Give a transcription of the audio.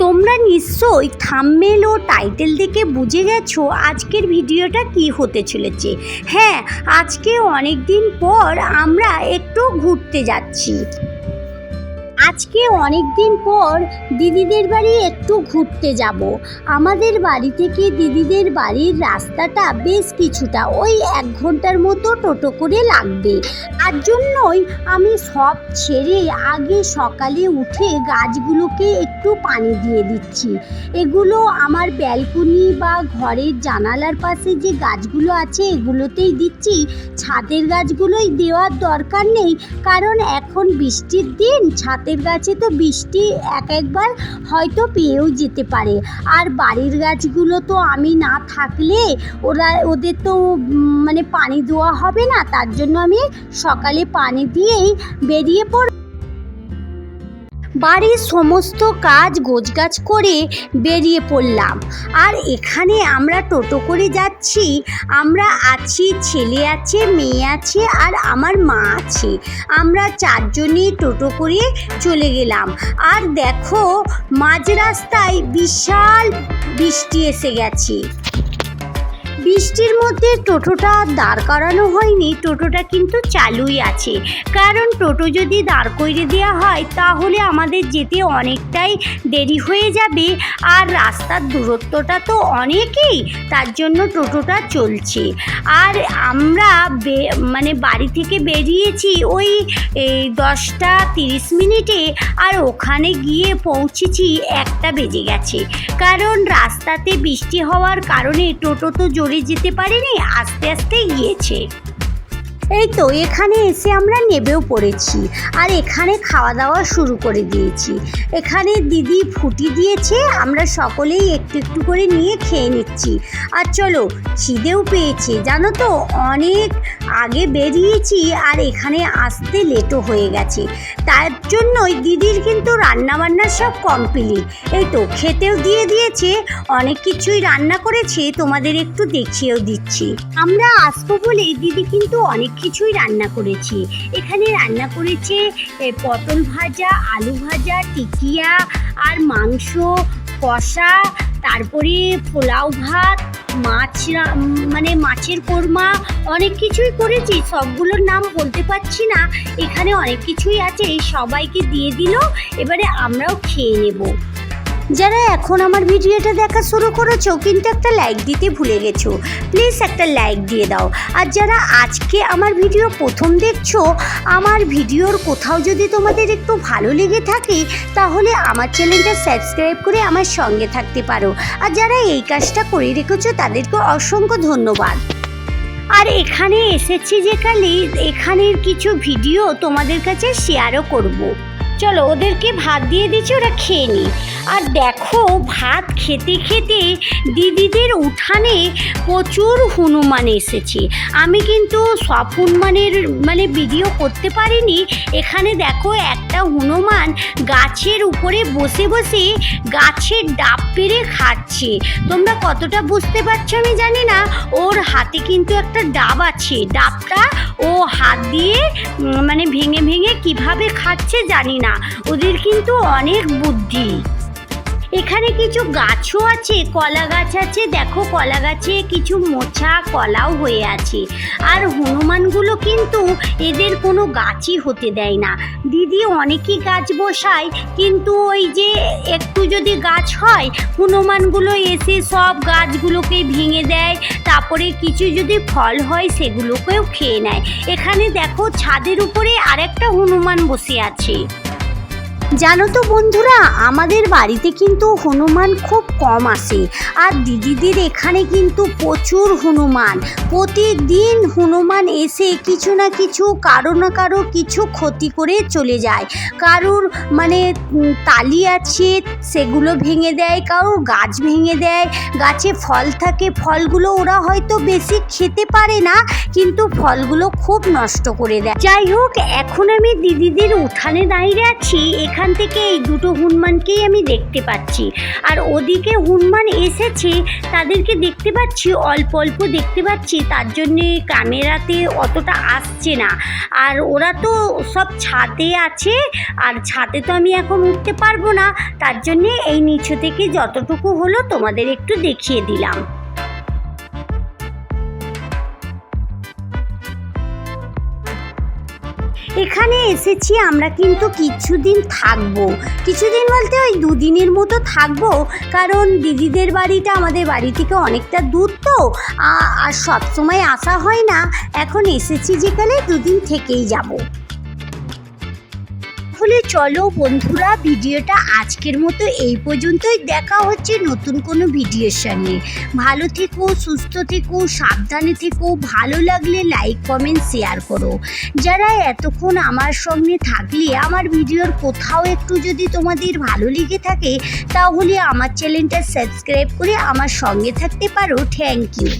তোমরা নিশ্চয়ই থামমেল ও টাইটেল দেখে বুঝে গেছো আজকের ভিডিওটা কি হতে চলেছে। হ্যাঁ আজকে অনেক দিন পর আমরা একটু ঘুরতে যাচ্ছি। আজকে অনেক দিন পর দিদিদের বাড়ি একটু ঘুরতে যাব। আমাদের বাড়ি থেকে দিদিদের বাড়ির রাস্তাটা বেশ কিছুটা ওই এক ঘণ্টার মতো টোটো করে লাগবে। তার জন্যই আমি সব ছেড়ে আগে সকালে উঠে গাছগুলোকে একটু পানি দিয়ে দিচ্ছি। এগুলো আমার ব্যালকনি বা ঘরের জানালার পাশে যে গাছগুলো আছে এগুলোতেই দিচ্ছি। ছাদের গাছগুলোই দেওয়ার দরকার নেই, কারণ এখন বৃষ্টির দিন ছাদের গাছে তো বৃষ্টি এক একবার হয়তো পেয়েও যেতে পারে। আর বাড়ির গাছগুলো তো আমি না থাকলে ওরা, ওদের তো মানে পানি দেওয়া হবে না। তার জন্য আমি সকালে পানি দিয়েই বেরিয়ে পড় বাড়ির সমস্ত কাজ গোছগাছ করে বেরিয়ে পড়লাম। আর এখানে আমরা টোটো করে যাচ্ছি। আমরা আছি, ছেলে আছে, মেয়ে আছে, আর আমার মা আছে। আমরা চারজনই টোটো করে চলে গেলাম। আর দেখো, মাঝ রাস্তায় বিশাল বৃষ্টি এসে গেছে। বৃষ্টির মধ্যে টোটোটা দাঁড় করানো হয়নি, টোটোটা কিন্তু চালুই আছে। কারণ টোটো যদি দাঁড় করে দেওয়া হয়, তাহলে আমাদের যেতে অনেকটাই দেরি হয়ে যাবে আর রাস্তার দূরত্বটা তো অনেকই, তার জন্য টোটোটা চলছে। আর আমরা মানে বাড়ি থেকে বেরিয়েছি ওই দশটা তিরিশ মিনিটে আর ওখানে গিয়ে পৌঁছেছি একটা বেজে গেছে। কারণ রাস্তাতে বৃষ্টি হওয়ার কারণে টোটো তো জোরে যেতে পারেনি আস্তে আস্তে গিয়েছে এই তো, এখানে এসে আমরা নেবেও পড়েছি। আর এখানে খাওয়া দাওয়া শুরু করে দিয়েছি। এখানে দিদি ফুটি দিয়েছে, আমরা সকলেই একটু একটু করে নিয়ে খেয়ে নিচ্ছি। আর চলো, খিদেও পেয়েছে, জানো তো, অনেক আগে বেরিয়েছি আর এখানে আসতে লেটও হয়ে গেছে। তার জন্যই দিদির কিন্তু রান্নাবান্না সব কমপ্লিট এই তো, খেতেও দিয়ে দিয়েছে, অনেক কিছুই রান্না করেছে, তোমাদের একটু দেখিয়েও দিচ্ছি। আমরা আসব বলে দিদি কিন্তু অনেক কিছুই রান্না করেছি। এখানে রান্না করেছে পটল ভাজা, আলু ভাজা, টিকিয়া আর মাংস, কষা, তারপরে পোলাও ভাত, মাছ মানে মাছের কোরমা, অনেক কিছুই করেছি। সবগুলোর নাম বলতে পারছি না। এখানে অনেক কিছুই আছে সবাইকে দিয়ে দিল, এবারে আমরাও খেয়ে নেব। যারা এখন আমার ভিডিওটা দেখা শুরু করেছ, কিন্তু একটা লাইক দিতে ভুলে গেছো প্লিজ একটা লাইক দিয়ে দাও। আর যারা আজকে আমার ভিডিও প্রথম দেখছ, আমার ভিডিওর কোথাও যদি তোমাদের একটু ভালো লেগে থাকে, তাহলে আমার চ্যানেলটা সাবস্ক্রাইব করে আমার সঙ্গে থাকতে পারো। আর যারা এই কাজটা করে রেখেছো, তাদেরকে অসংখ্য ধন্যবাদ। আর এখানে এসেছি যে কালি, এখানের কিছু ভিডিও তোমাদের কাছে শেয়ারও করব। চলো ওদেরকে ভাত দিয়ে দিচ্ছি, ওরা খেয়ে নি আর দেখো, ভাত খেতে খেতে দিদিদের উঠানে প্রচুর হনুমান এসেছে। আমি কিন্তু সব হনুমানের মানে ভিডিও করতে পারিনি। এখানে দেখো একটা হনুমান গাছের উপরে বসে বসে গাছের ডাব পেরে খাচ্ছে। তোমরা কতটা বুঝতে পারছ আমি জানি না। ওর হাতে কিন্তু একটা ডাব আছে। ডাবটা ও হাত দিয়ে মানে ভেঙে ভেঙে কীভাবে খাচ্ছে জানি না। ওদের কিন্তু অনেক বুদ্ধি। এখানে কিছু গাছও আছে, কলা গাছ আছে, দেখো কলা গাছে কিছু মোছা কলাও হয়ে আছে। আর হনুমানগুলো কিন্তু এদের কোনো গাছই হতে দেয় না। দিদি অনেকই গাছ বসায়, কিন্তু ওই যে একটু যদি গাছ হয়, হনুমানগুলো এসে সব গাছগুলোকে ভেঙে দেয়, তারপরে কিছু যদি ফল হয়, সেগুলোকেও খেয়ে নেয়। এখানে দেখো ছাদের উপরে আরেকটা হনুমান বসে আছে। জানো তো বন্ধুরা, আমাদের বাড়িতে কিন্তু হনুমান খুব কম আসে। আর দিদিদের এখানে কিন্তু প্রচুর হনুমান। প্রতিদিন হনুমান এসে কিছু না কিছু, কারও না কারও কিছু ক্ষতি করে চলে যায়। কারুর মানে তালি আছে, সেগুলো ভেঙে দেয়, কারুর গাছ ভেঙে দেয়, গাছে ফল থাকে, ফলগুলো ওরা হয়তো বেশি খেতে পারে না, কিন্তু ফলগুলো খুব নষ্ট করে দেয়। যাই হোক, এখন আমি দিদিদের উঠানে দাঁড়িয়ে আছি, এখান থেকে এই দুটো হনুমানকেই আমি দেখতে পাচ্ছি। আর ওদিকে হনুমান এসেছে, তাদেরকে দেখতে পাচ্ছি, অল্প অল্প দেখতে পাচ্ছি, তার জন্যে ক্যামেরাতে অতটা আসছে না। আর ওরা তো সব ছাদে আছে, আর ছাদে তো আমি এখন উঠতে পারব না, তার জন্যে এই নিচু থেকে যতটুকু হলো তোমাদের একটু দেখিয়ে দিলাম। এখানে এসেছি, আমরা কিন্তু কিছুদিন থাকব। কিছুদিন বলতে ওই দুদিনের মতো থাকব, কারণ দিদিদের বাড়িটা আমাদের বাড়ি থেকে অনেকটা দূর তো। আর সবসময় আসা হয় না। এখন এসেছি যেখানে, দুদিন থেকেই যাব। তাহলে চলো বন্ধুরা, ভিডিওটা আজকের মতো এই পর্যন্তই। দেখা হচ্ছে নতুন কোনো ভিডিওর সঙ্গে। ভালো থেকো, সুস্থ থেকো, সাবধানে থেকো, ভালো লাগলে লাইক কমেন্ট শেয়ার করো। যারা এতক্ষণ আমার সঙ্গে থাকলে, আমার ভিডিওর কোথাও একটু যদি তোমাদের ভালো লেগে থাকে, তাহলে আমার চ্যানেলটা সাবস্ক্রাইব করে আমার সঙ্গে থাকতে পারো। Thank you